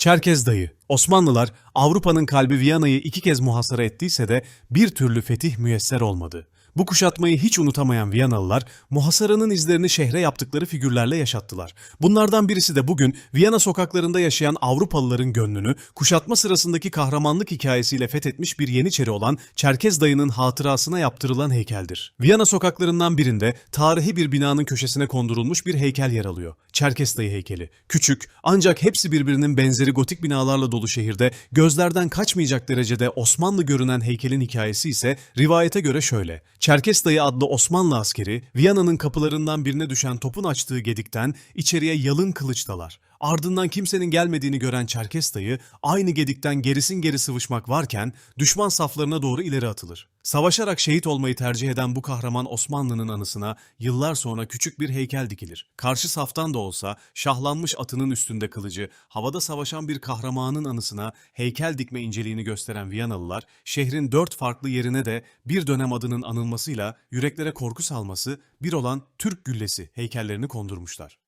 Çerkez Dayı Osmanlılar Avrupa'nın kalbi Viyana'yı iki kez muhasara ettiyse de bir türlü fetih müyesser olmadı. Bu kuşatmayı hiç unutamayan Viyanalılar muhasaranın izlerini şehre yaptıkları figürlerle yaşattılar. Bunlardan birisi de bugün Viyana sokaklarında yaşayan Avrupalıların gönlünü kuşatma sırasındaki kahramanlık hikayesiyle fethetmiş bir Yeniçeri olan Çerkez Dayı'nın hatırasına yaptırılan heykeldir. Viyana sokaklarından birinde tarihi bir binanın köşesine kondurulmuş bir heykel yer alıyor. Çerkes Dayı heykeli. Küçük ancak hepsi birbirinin benzeri gotik binalarla dolu şehirde gözlerden kaçmayacak derecede Osmanlı görünen heykelin hikayesi ise rivayete göre şöyle. Çerkes Dayı adlı Osmanlı askeri Viyana'nın kapılarından birine düşen topun açtığı gedikten içeriye yalın kılıç dalar. Ardından kimsenin gelmediğini gören Çerkes dayı aynı gedikten gerisin geri sıvışmak varken düşman saflarına doğru ileri atılır. Savaşarak şehit olmayı tercih eden bu kahraman Osmanlı'nın anısına yıllar sonra küçük bir heykel dikilir. Karşı saftan da olsa şahlanmış atının üstünde kılıcı, havada savaşan bir kahramanın anısına heykel dikme inceliğini gösteren Viyanalılar, şehrin dört farklı yerine de bir dönem adının anılmasıyla yüreklere korku salması bir olan Türk güllesi heykellerini kondurmuşlar.